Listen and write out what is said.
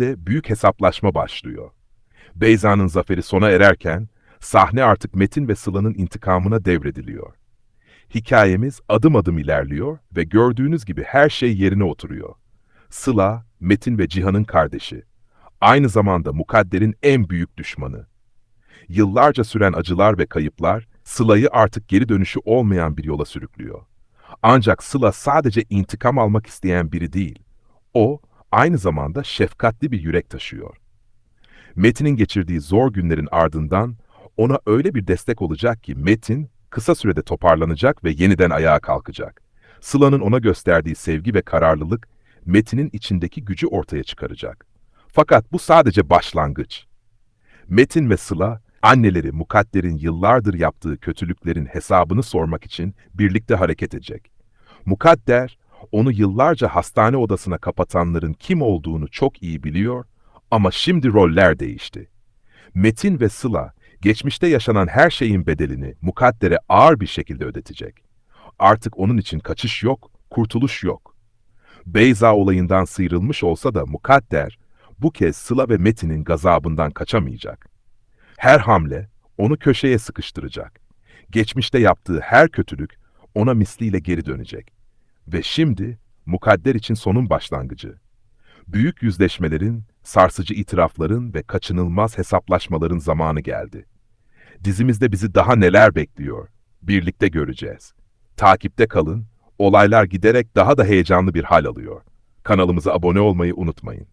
Sette büyük hesaplaşma başlıyor. Beyza'nın zaferi sona ererken, sahne artık Metin ve Sıla'nın intikamına devrediliyor. Hikayemiz adım adım ilerliyor ve gördüğünüz gibi her şey yerine oturuyor. Sıla, Metin ve Cihan'ın kardeşi. Aynı zamanda Mukadder'in en büyük düşmanı. Yıllarca süren acılar ve kayıplar, Sıla'yı artık geri dönüşü olmayan bir yola sürüklüyor. Ancak Sıla sadece intikam almak isteyen biri değil. O, aynı zamanda şefkatli bir yürek taşıyor. Metin'in geçirdiği zor günlerin ardından ona öyle bir destek olacak ki Metin kısa sürede toparlanacak ve yeniden ayağa kalkacak. Sıla'nın ona gösterdiği sevgi ve kararlılık Metin'in içindeki gücü ortaya çıkaracak. Fakat bu sadece başlangıç. Metin ve Sıla, anneleri Mukadder'in yıllardır yaptığı kötülüklerin hesabını sormak için birlikte hareket edecek. Mukadder, onu yıllarca hastane odasına kapatanların kim olduğunu çok iyi biliyor ama şimdi roller değişti. Metin ve Sıla, geçmişte yaşanan her şeyin bedelini Mukadder'e ağır bir şekilde ödetecek. Artık onun için kaçış yok, kurtuluş yok. Beyza olayından sıyrılmış olsa da Mukadder, bu kez Sıla ve Metin'in gazabından kaçamayacak. Her hamle onu köşeye sıkıştıracak. Geçmişte yaptığı her kötülük ona misliyle geri dönecek. Ve şimdi Mukadder için sonun başlangıcı. Büyük yüzleşmelerin, sarsıcı itirafların ve kaçınılmaz hesaplaşmaların zamanı geldi. Dizimizde bizi daha neler bekliyor? Birlikte göreceğiz. Takipte kalın, olaylar giderek daha da heyecanlı bir hal alıyor. Kanalımıza abone olmayı unutmayın.